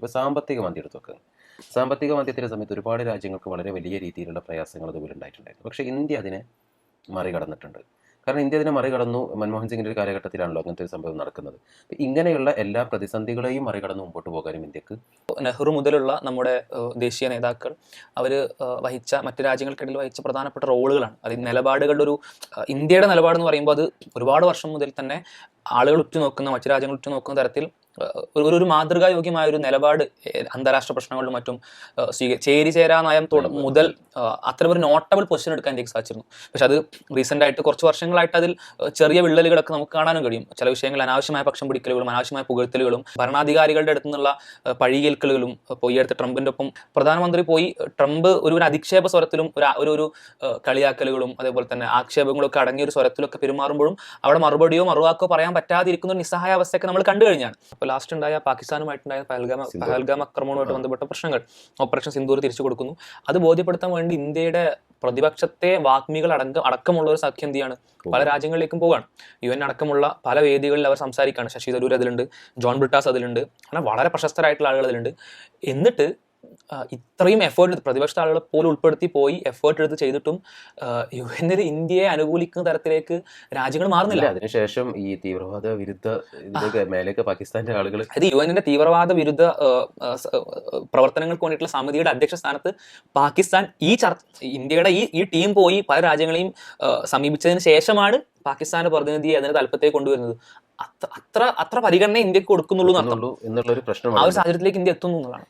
ഇപ്പോൾ സാമ്പത്തിക മന്തി എടുത്തു നോക്കുക സാമ്പത്തിക മന്ത്യത്തിന്റെ സമയത്ത് ഒരുപാട് രാജ്യങ്ങൾക്ക് വളരെ വലിയ രീതിയിലുള്ള പ്രയാസങ്ങൾ അതുപോലെ ഉണ്ടായിട്ടുണ്ടായിരുന്നു. പക്ഷേ ഇന്ത്യ അതിനെ മറികടന്നിട്ടുണ്ട്. കാരണം ഇന്ത്യ അതിനെ മറികടന്നു. മൻമോഹൻ സിംഗിന്റെ ഒരു കാലഘട്ടത്തിലാണല്ലോ അങ്ങനത്തെ ഒരു സംഭവം നടക്കുന്നത്. ഇങ്ങനെയുള്ള എല്ലാ പ്രതിസന്ധികളെയും മറികടന്ന് മുമ്പോട്ട് പോകാനും ഇന്ത്യയ്ക്ക് നെഹ്റു മുതലുള്ള നമ്മുടെ ദേശീയ നേതാക്കൾ അവർ വഹിച്ച മറ്റു രാജ്യങ്ങൾക്കിടയിൽ വഹിച്ച പ്രധാനപ്പെട്ട റോളുകളാണ്. അത് നിലപാടുകളുടെ ഒരു ഇന്ത്യയുടെ നിലപാടെന്ന് പറയുമ്പോൾ അത് ഒരുപാട് വർഷം മുതൽ തന്നെ ആളുകൾ ഉറ്റുനോക്കുന്ന മറ്റു രാജ്യങ്ങൾ ഉറ്റുനോക്കുന്ന തരത്തിൽ ഒരു ഒരു മാതൃകായോഗ്യമായ ഒരു നിലപാട് അന്താരാഷ്ട്ര പ്രശ്നങ്ങളിലും മറ്റും സ്വീകരിച്ച സ്വീക ചേരി ചേരാ നയം മുതൽ ഏഹ്, അത്തരം ഒരു നോട്ടബിൾ പൊസിഷൻ എടുക്കാൻ എനിക്ക് സാധിച്ചിരുന്നു. പക്ഷെ അത് റീസെന്റ് ആയിട്ട് കുറച്ച് വർഷങ്ങളായിട്ട് അതിൽ ചെറിയ വിള്ളലുകളൊക്കെ നമുക്ക് കാണാനും കഴിയും. ചില വിഷയങ്ങളിൽ അനാവശ്യമായ പക്ഷം പിടിക്കലുകളും അനാവശ്യമായ പുകഴ്ത്തലുകളും ഭരണാധികാരികളുടെ അടുത്തുനിന്നുള്ള പഴികേൽക്കലുകളും ഇപ്പോൾ ഈ അടുത്ത് ട്രംപിന്റെ ഒപ്പം പ്രധാനമന്ത്രി പോയി ട്രംപ് ഒരു ഒരു അധിക്ഷേപ സ്വരത്തിലും ഒരു ഒരു ഒരു കളിയാക്കലുകളും അതേപോലെ തന്നെ ആക്ഷേപങ്ങളൊക്കെ അടങ്ങിയ ഒരു സ്വരത്തിലൊക്കെ പെരുമാറുമ്പോഴും അവിടെ മറുപടിയോ മറുവാക്കോ പറയാൻ പറ്റാതിരിക്കുന്ന ഒരു നിസ്സഹായ അവസ്ഥയൊക്കെ നമ്മൾ കണ്ടു കഴിഞ്ഞാണ്. അപ്പോൾ ലാസ്റ്റ് ഉണ്ടായ പാകിസ്ഥാനുമായിട്ടുണ്ടായ പഹൽഗാം. പഹൽഗാം ആക്രമണവുമായിട്ട് ബന്ധപ്പെട്ട പ്രശ്നങ്ങൾ. ഓപ്പറേഷൻ സിന്ദൂർ തിരിച്ചു കൊടുക്കുന്നു. അത് ബോധ്യപ്പെടുത്താൻ വേണ്ടി ഇന്ത്യയുടെ പ്രതിപക്ഷത്തെ വാഗ്മികൾ അടക്കം അടക്കമുള്ള ഒരു സഖ്യം എന്ത് ചെയ്യാണ്? പല രാജ്യങ്ങളിലേക്കും പോവാണ് യു എൻ അടക്കമുള്ള പല വേദികളിൽ അവർ സംസാരിക്കുകയാണ്. ശശി തരൂർ അതിലുണ്ട് ജോൺ ബ്രിട്ടാസ് അതിലുണ്ട്. അങ്ങനെ വളരെ പ്രശസ്തരായിട്ടുള്ള ആളുകൾ അതിലുണ്ട്. എന്നിട്ട് ഇത്രയും എഫേർട്ട് എടുത്ത് പ്രതിപക്ഷ ആളുകളെ പോലും ഉൾപ്പെടുത്തി പോയി എഫേർട്ട് എടുത്ത് ചെയ്തിട്ടും യു എന്നിൽ ഇന്ത്യയെ അനുകൂലിക്കുന്ന തരത്തിലേക്ക് രാജ്യങ്ങൾ മാറുന്നില്ല. അതിനുശേഷം ഈ തീവ്രവാദ വിരുദ്ധ മേലേക്ക് പാകിസ്ഥാന്റെ ആളുകൾ അത് യു എന്നിന്റെ തീവ്രവാദ വിരുദ്ധ ആ, ആ, പ്രവർത്തനങ്ങൾക്ക് വേണ്ടിയിട്ടുള്ള സമിതിയുടെ അധ്യക്ഷ സ്ഥാനത്ത് പാകിസ്ഥാൻ ഈ ചർച്ച ഇന്ത്യയുടെ ഈ ഈ ടീം പോയി പല രാജ്യങ്ങളെയും സമീപിച്ചതിന് ശേഷമാണ് പാകിസ്ഥാന്റെ പ്രതിനിധിയെ അതിന് തലപ്പത്തേക്ക് കൊണ്ടുവരുന്നത്. അത്ര അത്ര പരിഗണന ഇന്ത്യയ്ക്ക് കൊടുക്കുന്നുള്ളൂ എന്നുള്ളൊരു ആ പ്രശ്നമാണ് ഒരു സാഹചര്യത്തിലേക്ക് ഇന്ത്യ എത്തുന്നു എന്നുള്ളതാണ്.